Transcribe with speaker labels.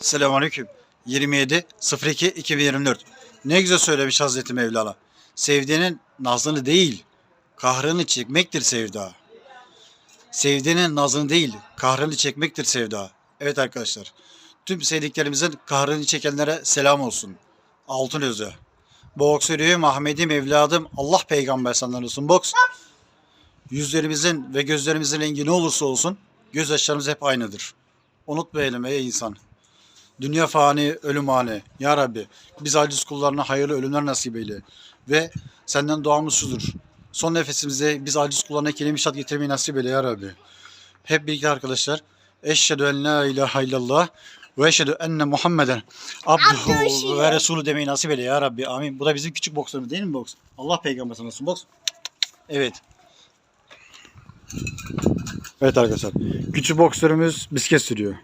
Speaker 1: Selamünaleyküm. 27 02 2024. Ne güzel söylemiş Hazreti Mevlana. Sevdiğinin nazını değil, kahrını çekmektir sevda. Sevdiğinin nazını değil, kahrını çekmektir sevda. Evet arkadaşlar. Tüm sevdiklerimizin kahrını çekenlere selam olsun. Altın özü. Boks yürüyüm Ahmet'im evladım Allah peygamber senden olsun. Boks. Yüzlerimizin ve gözlerimizin rengi ne olursa olsun göz yaşlarımız hep aynıdır. Unutmayalım ey insan. Dünya fani, ölüm ani. Ya Rabbi biz aciz kullarına hayırlı ölümler nasip eyle. Ve senden duamız şudur. Son nefesimizde biz aciz kullarına kelime şat getirmeyi nasip eyle ya Rabbi. Hep birlikte arkadaşlar. Eşhedü en la ilahe illallah ve eşhedü enne Muhammeden abduhu ve resulü demeyi nasip eyle ya Rabbi. Amin. Bu da bizim küçük bokslarımız değil mi boks? Allah peygamber sana olsun boks. Evet. Evet arkadaşlar. Küçük boksörümüz bisiklet sürüyor.